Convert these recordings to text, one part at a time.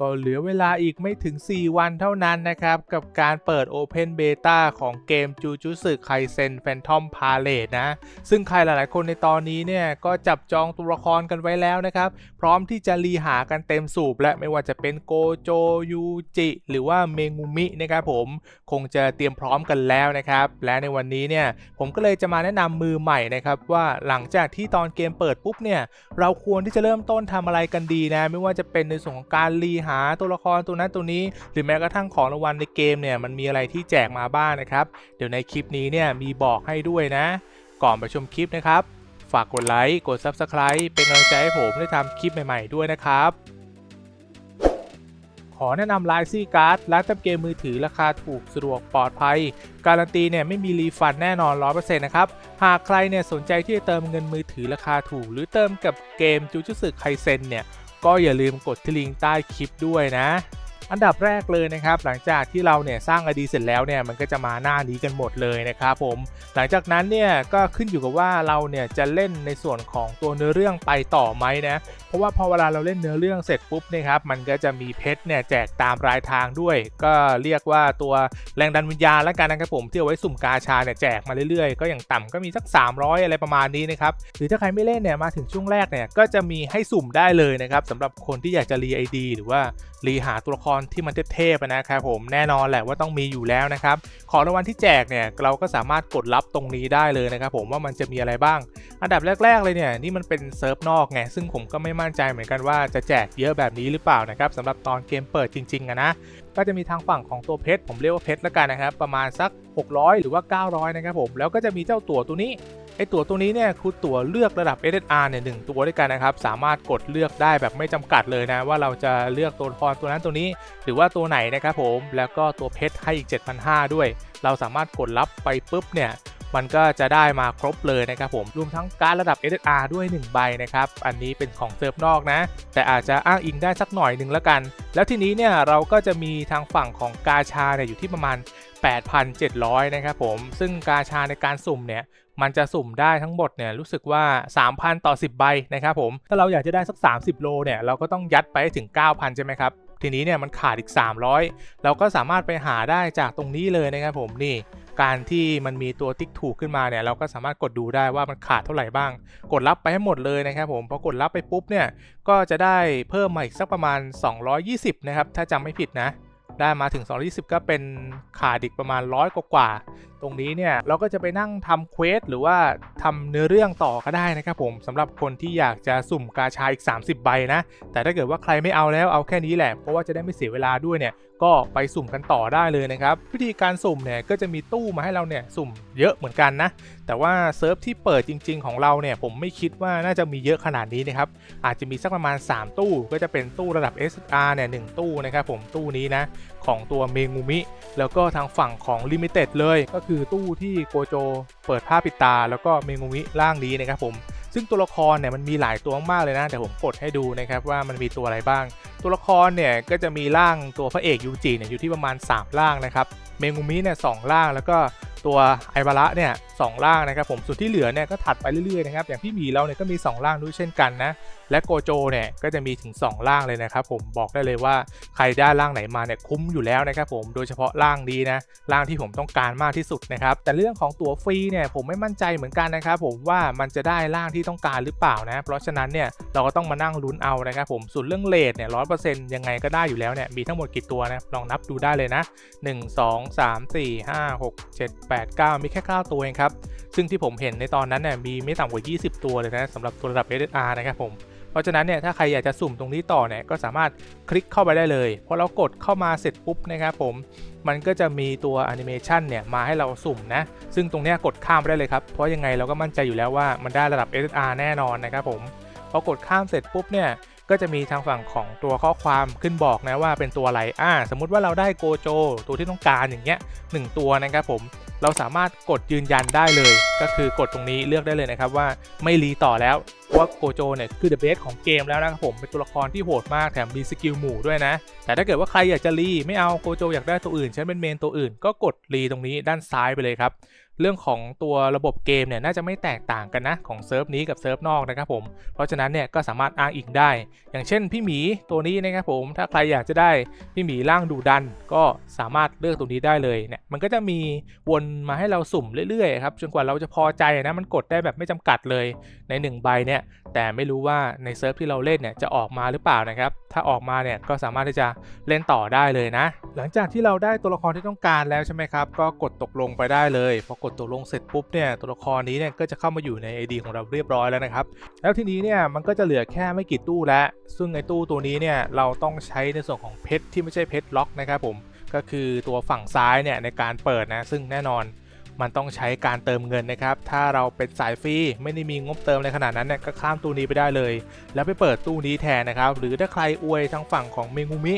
ก็เหลือเวลาอีกไม่ถึง 4 วันเท่านั้นนะครับ กับการเปิด Open Beta ของเกม Jujutsu Kaisen Phantom Palace นะ ซึ่งใครหลายๆ คนในตอนนี้เนี่ย ก็จับจองตัวละครกันไว้แล้วนะครับ พร้อมที่จะรีหากันเต็มสูบและไม่ว่าจะเป็นโกโจยูจิ หรือว่าเมงุมินะครับผม คงจะเตรียมพร้อมกันแล้วนะครับ และในวันนี้เนี่ย ผมก็เลยจะมาแนะนำมือใหม่นะครับว่าหลังจากที่ตอนเกมเปิดปุ๊บเนี่ย เราควรที่จะเริ่มต้นทำอะไรกันดีนะ ไม่ว่าจะเป็นในส่วนของการรีหาตัวละครตัวนั้นตัวนี้ หรือแม้กระทั่งของรางวัลในเกมเนี่ยมันมีอะไรที่แจกมาบ้างนะครับ เดี๋ยวในคลิปนี้เนี่ยมีบอกให้ด้วยนะ ก่อนไปชมคลิปนะครับ ฝากกดไลค์กด Subscribe เป็นกำลังใจให้ผมได้ทำคลิปใหม่ๆด้วยนะครับขอแนะนำไลซี่การ์ดร้านเติมเกมมือถือราคาถูกสะดวกปลอดภัย การันตีเนี่ยไม่มีรีฟันแน่นอน 100%นะครับ หากใครเนี่ยสนใจที่จะเติมเงินมือถือราคาถูก หรือเติมกับเกมจูจูสึไคเซนเนี่ย ก็อย่าลืมกดที่ลิงก์ใต้คลิปด้วยนะ อันดับแรกเลยนะครับ หลังจากที่เราเนี่ยสร้าง ID เสร็จแล้วเนี่ยมันก็จะมาหน้านี้กันหมดเลยนะครับผมหลังจากนั้นเนี่ยก็ขึ้นอยู่กับว่าเราเนี่ยจะเล่นในส่วนของตัวเนื้อเรื่องไปต่อไหมนะเพราะว่าพอเวลาเราเล่นเนื้อเรื่องเสร็จปุ๊บเนี่ยครับมันก็จะมีเพชรเนี่ยแจกตามรายทางด้วย ก็เรียกว่าตัวแรงดันวิญญาณแล้วกันนะครับผมที่เอาไว้สุ่มกาชาเนี่ยแจกมาเรื่อยๆ ก็อย่างต่ำก็มีสัก 300 อะไรประมาณนี้นะครับหรือถ้าใครไม่เล่นเนี่ยมาถึงช่วงแรกเนี่ยก็จะมีให้สุ่มได้เลยนะครับสำหรับคนที่อยากจะรีไอดีหรือว่ารีหาตัวละครที่มันเทพๆนะครับผมแน่นอนแหละว่าต้องมีอยู่แล้วนะครับของรางวัลที่แจกเนี่ยเราก็สามารถกดรับตรงนี้ได้เลยนะครับผมว่ามันจะมีอะไรบ้าง อันดับแรก ๆ เลยเนี่ยนี่มันเป็นเซิร์ฟนอกไงซึ่งผมก็ไม่มั่นใจเหมือนกันว่าจะแจกเยอะแบบนี้หรือเปล่านะครับสำหรับตอนเกมเปิดจริงๆอะนะก็จะมีทางฝั่งของตัวเพชรผมเรียกว่าเพชรแล้วกันนะครับประมาณสัก 600 หรือว่า 900 นะครับผมแล้วก็จะมีเจ้าตัวตัวนี้ ไอตั๋วตัวนี้เนี่ยคือตั๋วเลือกระดับ SSR เนี่ยหนึ่งตัวด้วยกันนะครับ สามารถกดเลือกได้แบบไม่จำกัดเลยนะ ว่าเราจะเลือกตัวละครตัวนั้นตัวนี้ หรือว่าตัวไหนนะครับผมแล้วก็ตัวเพชรให้อีก 7,500 ด้วย เราสามารถกดรับไปปุ๊บเนี่ย มันก็จะได้มาครบเลยนะครับผมรวมทั้งการระดับ SSR ด้วย 1 ใบนะครับ อันนี้เป็นของเซิร์ฟนอกนะ แต่อาจจะอ้างอิงได้สักหน่อยหนึ่งแล้วกัน แล้วทีนี้เนี่ยเราก็จะมีทางฝั่งของกาชาเนี่ยอยู่ที่ประมาณ 8,700 นะครับผม ซึ่งกาชาในการสุ่มเนี่ยมันจะสุ่มได้ทั้งหมดเนี่ยรู้สึกว่า 3,000 ต่อ 10 ใบนะครับผม ถ้าเราอยากจะได้สัก 30 โลเนี่ยเราก็ต้องยัดไปถึง 9,000 ใช่ไหมครับ ทีนี้เนี่ยมันขาดอีก 300 เราก็สามารถไปหาได้จากตรงนี้เลยนะครับผมนี่ การที่มันมีตัวติ๊กถูกขึ้นมาเนี่ยเราก็สามารถกดดูได้ว่ามันขาดเท่าไหร่บ้าง กดรับไปให้หมดเลยนะครับผมพอกดรับไปปุ๊บเนี่ยก็จะได้เพิ่มมาอีกสักประมาณ 220 นะครับ ถ้าจำไม่ผิดนะได้มาถึง 220 ก็เป็นขาดอีกประมาณร้อยกว่า ตรงนี้เนี่ยเราก็จะไปนั่งทำเควสหรือว่าทำเนื้อเรื่องต่อก็ได้นะครับผมสำหรับคนที่อยากจะสุ่มกาชาอีก 30 ใบนะ แต่ถ้าเกิดว่าใครไม่เอาแล้วเอาแค่นี้แหละ เพราะว่าจะได้ไม่เสียเวลาด้วยเนี่ย ก็ไปสุ่มกันต่อได้เลยนะครับ วิธีการสุ่มเนี่ยก็จะมีตู้มาให้เราเนี่ยสุ่มเยอะเหมือนกันนะ แต่ว่าเซิร์ฟที่เปิดจริง ๆ ของเราเนี่ยผมไม่คิดว่าน่าจะมีเยอะขนาดนี้นะครับอาจจะมีสักประมาณ 3 ตู้ก็จะเป็นตู้ระดับ SR เนี่ยหนึ่งตู้นะครับผมตู้นี้นะของตัวเมงูมิ แล้วก็ทางฝั่งของ Limited เลย ก็คือตู้ที่โกโจเปิดผ้าปิดตา แล้วก็เมงูมิร่างนี้นะครับผม ซึ่งตัวละครเนี่ยมันมีหลายตัวมากเลยนะเดี๋ยวผมกดให้ดูนะครับว่ามันมีตัวอะไรบ้าง ตัวละครเนี่ยก็จะมีร่างตัวพระเอกยูจิเนี่ยอยู่ที่ประมาณ 3 ร่างนะครับเมงุมิเนี่ยสองร่างแล้วก็ตัวไอบาระเนี่ย สองร่างนะครับผมส่วนที่เหลือเนี่ยก็ถัดไปเรื่อยๆนะครับอย่างพี่หมีเราเนี่ยก็มี2ร่างด้วยเช่นกันนะและโกโจเนี่ยก็จะมีถึง2ร่างเลยนะครับผมบอกได้เลยว่าใครได้ร่างไหนมาเนี่ยคุ้มอยู่แล้วนะครับผมโดยเฉพาะร่างนี้นะร่างที่ผมต้องการมากที่สุดนะครับแต่เรื่องของตั๋วฟรีเนี่ยผมไม่มั่นใจเหมือนกันนะครับผมว่ามันจะได้ร่างที่ต้องการหรือเปล่านะเพราะฉะนั้นเนี่ยเราก็ต้องมานั่งลุ้นเอานะครับผมส่วนเรื่องเลทเนี่ยร้อยเปอร์เซ็นต์ยังไงก็ได้อยู่แล้วเนี่ยมีทั้งหมดกี่ตัวนะลองนับดูได้เลยนะ 1 2 3 4 5 6 7 8 9 มีแค่ 9 ตัวเองครับซึ่งที่ผมเห็นในตอนนั้นเนี่ยมีไม่ต่ำกว่า 20 ตัวเลยนะสำหรับตัวระดับ SSR นะครับผม เพราะฉะนั้นเนี่ยถ้าใครอยากจะสุ่มตรงนี้ต่อเนี่ยก็สามารถคลิกเข้าไปได้เลยพอเรากดเข้ามาเสร็จปุ๊บนะครับผมมันก็จะมีตัวแอนิเมชันเนี่ยมาให้เราสุ่มนะ ซึ่งตรงนี้กดข้ามไปได้เลยครับ เพราะยังไงเราก็มั่นใจอยู่แล้วว่ามันได้ระดับ SSR แน่นอนนะครับผมพอกดข้ามเสร็จปุ๊บเนี่ยก็จะมีทางฝั่งของตัวข้อความขึ้นบอกนะว่าเป็นตัวอะไร อ่า สมมุติว่าเราได้โกโจ ตัวที่ต้องการอย่างเงี้ยหนึ่งตัวนะครับผม เราสามารถกดยืนยันได้เลย ก็คือกดตรงนี้เลือกได้เลยนะครับว่าไม่รีต่อแล้วว่าโกโจเนี่ยคือเดอะเบสของเกมแล้วนะครับผมเป็นตัวละครที่โหดมากแถมมีสกิลหมู่ด้วยนะ แต่ถ้าเกิดว่าใครอยากจะรีไม่เอาโกโจอยากได้ตัวอื่นฉันเป็นเมนตัวอื่น ก็กดรีตรงนี้ด้านซ้ายไปเลยครับ เรื่องของตัวระบบเกมเนี่ยน่าจะไม่แตกต่างกันนะของเซิร์ฟนี้กับเซิร์ฟนอกนะครับผมเพราะฉะนั้นเนี่ยก็สามารถอ้างอิงได้ อย่างเช่นพี่หมีตัวนี้นะครับผมถ้าใครอยากจะได้พี่หมีร่างดูดัน ก็สามารถเลือกตัวนี้ได้เลยเนี่ยมันก็จะมีวนมาให้เราสุ่มเรื่อยๆครับจนกว่าเราจะพอใจนะมันกดได้แบบไม่จำกัดเลยใน 1 ใบเนี่ยแต่ไม่รู้ว่าในเซิร์ฟที่เราเล่นเนี่ยจะออกมาหรือเปล่านะครับ ถ้าออกมาเนี่ยก็สามารถที่จะเล่นต่อได้เลยนะ หลังจากที่เราได้ตัวละครที่ต้องการแล้วใช่ไหมครับ ก็กดตกลงไปได้เลย พอกดตกลงเสร็จปุ๊บเนี่ยตัวละครนี้เนี่ยก็จะเข้ามาอยู่ใน ID ของเราเรียบร้อยแล้วนะครับ แล้วทีนี้เนี่ยมันก็จะเหลือแค่ไม่กี่ตู้แล้ว ซึ่งไอ้ตู้ตัวนี้เนี่ยเราต้องใช้ในส่วนของเพชรที่ไม่ใช่เพชรล็อกนะครับผม ก็คือตัวฝั่งซ้ายเนี่ยในการเปิดนะ ซึ่งแน่นอน มันต้องใช้การเติมเงินนะครับ ถ้าเราเป็นสายฟรีไม่ได้มีงบเติมในขนาดนั้นเนี่ยก็ข้ามตู้นี้ไปได้เลย แล้วไปเปิดตู้นี้แทนนะครับ หรือถ้าใครอวยทางฝั่งของเมงูมิ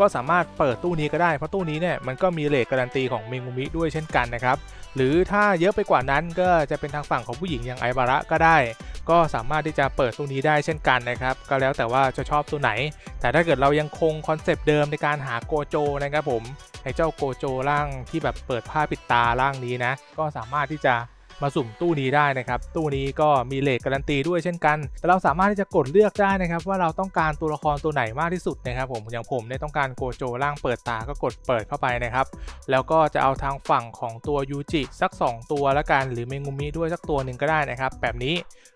ก็สามารถเปิดตู้นี้ก็ได้ เพราะตู้นี้เนี่ยมันก็มีเลทการันตีของเมงูมิด้วยเช่นกันนะครับ หรือถ้าเยอะไปกว่านั้นก็จะเป็นทางฝั่งของผู้หญิงอย่างไอบาระก็ได้ ก็สามารถที่จะเปิดตู้นี้ได้เช่นกันนะครับ ก็แล้วแต่ว่าจะชอบตัวไหน แต่ถ้าเกิดเรายังคงคอนเซปต์เดิมในการหาโกโจนะครับผมไอ้เจ้าโกโจร่างที่แบบเปิดผ้าปิดตาร่างนี้นะ ก็สามารถที่จะมาสุ่มตู้นี้ได้นะครับ ตู้นี้ก็มีเลทการันตีด้วยเช่นกัน แต่เราสามารถที่จะกดเลือกได้นะครับ ว่าเราต้องการตัวละครตัวไหนมากที่สุดนะครับผม อย่างผมเนี่ยต้องการโกโจร่างเปิดตาก็กดเปิดเข้าไปนะครับ แล้วก็จะเอาทางฝั่งของตัวยูจิสัก 2 ตัวละกัน หรือเมงุมิด้วยสักตัวหนึ่งก็ได้นะครับ แบบนี้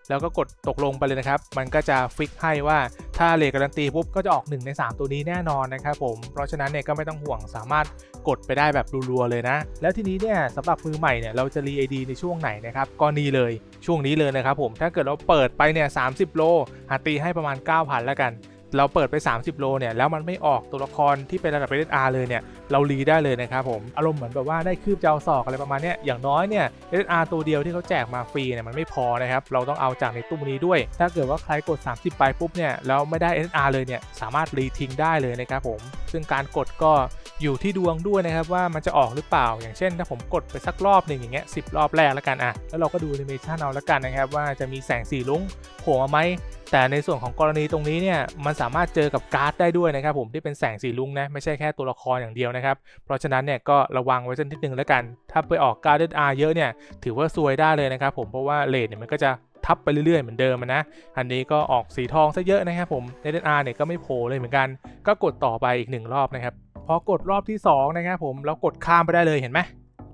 แล้วก็กดตกลงไปเลยนะครับ มันก็จะฟิกให้ว่าถ้าเลทการันตีปุ๊บก็จะออก 1 ใน 3 ตัวนี้แน่นอนนะครับผม เพราะฉะนั้นเนี่ยก็ไม่ต้องห่วงสามารถกดไปได้แบบรัวๆเลยนะ แล้วทีนี้เนี่ยสำหรับมือใหม่เนี่ยเราจะรีไอดีในช่วงไหนนะครับก็นี่เลยช่วงนี้เลยนะครับผมถ้าเกิดเราเปิดไปเนี่ยสาโลหาตีให้ประมาณ 9,000แล้วกัน เราเปิดไป 30 โลเนี่ยแล้วมันไม่ออกตัวละครที่เป็นระดับเอสอาร์เลยเนี่ยเรารีได้เลยนะครับผมอารมณ์เหมือนแบบว่าได้คืบเจ้าศอกอะไรประมาณเนี้ยอย่างน้อยเนี่ยเอสอาร์ตัวเดียวที่เขาแจกมาฟรีเนี่ยมันไม่พอนะครับเราต้องเอาจากในตู้นี้ด้วย ถ้าเกิดว่าใครกด 30 ไปปุ๊บเนี่ยแล้วไม่ได้ SR เลยเนี่ยสามารถรีทิ้งได้เลยนะครับผมซึ่งการกดก็ อยู่ที่ดวงด้วยนะครับว่ามันจะออกหรือเปล่า อย่างเช่น ถ้าผมกดไปสักรอบหนึ่งอย่างเงี้ยสิรอบแรกแล้วกันอะแล้วเราก็ดูแอนิเมชันเอาแล้วกันนะครับว่าจะมีแสงสีลุ้งโผล่มาไหมแต่ในส่วนของกรณีตรงนี้เนี่ยมันสามารถเจอกับการ์ดได้ด้วยนะครับผมที่เป็นแสงสีลุ้งนะไม่ใช่แค่ตัวละครอย่างเดียวนะครับเพราะฉะนั้นเนี่ยก็ระวังไว้สักนิดนึงแล้วกัน ถ้าไปออกการ์ดอาเยอะเนี่ยถือว่าซวยได้เลยนะครับผมเพราะว่าเลทเนี่ยมันก็จะ ทับไปเรื่อยๆเหมือนเดิมอะนะ อันนี้ก็ออกสีทองซะเยอะนะครับผมในเดอาเนี่ยก็ไม่โผล่เลยเหมือนกัน ก็กดต่อไปอีกหนึ่งรอบนะครับ พอกดรอบที่ 2 นะครับผมแล้วกดข้ามไปได้เลยเห็นไหม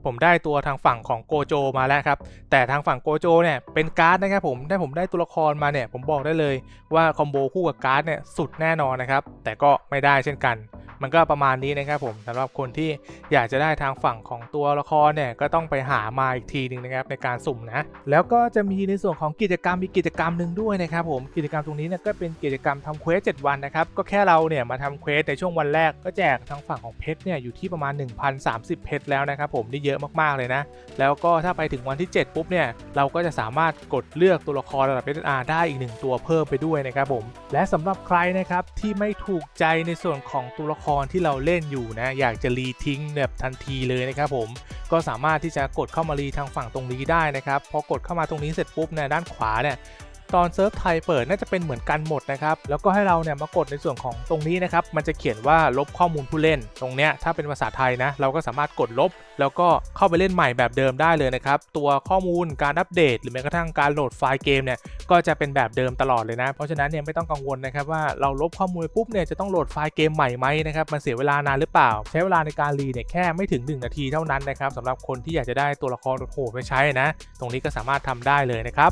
ผมได้ตัวทางฝั่งของโกโจมาแล้วครับ แต่ทางฝั่งโกโจเนี่ยเป็นการ์ดนะครับผมได้ผมได้ตัวละครมาเนี่ยผมบอกได้เลยว่าคอมโบคู่กับการ์ดเนี่ยสุดแน่นอนนะครับ แต่ก็ไม่ได้เช่นกัน มันก็ประมาณนี้นะครับผมสำหรับคนที่อยากจะได้ทางฝั่งของตัวละครเนี่ยก็ต้องไปหามาอีกทีหนึ่งนะครับในการสุ่มนะแล้วก็จะมีในส่วนของกิจกรรมมีกิจกรรมหนึ่งด้วยนะครับผมกิจกรรมตรงนี้เนี่ยก็เป็นกิจกรรมทำเควส7วันนะครับก็แค่เราเนี่ยมาทำเควสในช่วงวันแรกก็แจกทางฝั่งของเพชรเนี่ยอยู่ที่ประมาณ 1,030 เพชรแล้วนะครับผมนี่เยอะมากๆเลยนะ แล้วก็ถ้าไปถึงวันที่ 7 ปุ๊บเนี่ยเราก็จะสามารถกดเลือกตัวละครระดับ SR ได้อีกหนึ่งตัวเพิ่มไปด้วยนะครับผมและสำหรับใครนะครับที่ไม่ถูกใจในส่วนของตัวละครที่เราเล่นอยู่นะอยากจะรีทิ้งแบบทันทีเลยนะครับผมก็สามารถที่จะกดเข้ามารีทางฝั่งตรงนี้ได้นะครับพอกดเข้ามาตรงนี้เสร็จปุ๊บเนี่ยด้านขวาเนี่ย ตอนเซิร์ฟไทยเปิดน่าจะเป็นเหมือนกันหมดนะครับ แล้วก็ให้เราเนี่ยมากดในส่วนของตรงนี้นะครับ มันจะเขียนว่าลบข้อมูลผู้เล่น ตรงเนี้ยถ้าเป็นภาษาไทยนะ เราก็สามารถกดลบ แล้วก็เข้าไปเล่นใหม่แบบเดิมได้เลยนะครับ ตัวข้อมูลการอัปเดต หรือแม้กระทั่งการโหลดไฟล์เกมเนี่ย ก็จะเป็นแบบเดิมตลอดเลยนะ เพราะฉะนั้นเนี่ยไม่ต้องกังวลนะครับว่าเราลบข้อมูลปุ๊บเนี่ยจะต้องโหลดไฟล์เกมใหม่ไหมนะครับ มันเสียเวลานานหรือเปล่า ใช้เวลาในการรีเนี่ยแค่ไม่ถึง 1 นาทีเท่านั้นนะครับสำหรับคนที่อยากจะได้ตัวละครโหดๆไปใช้นะ ตรงนี้ก็สามารถทำได้เลยนะครับ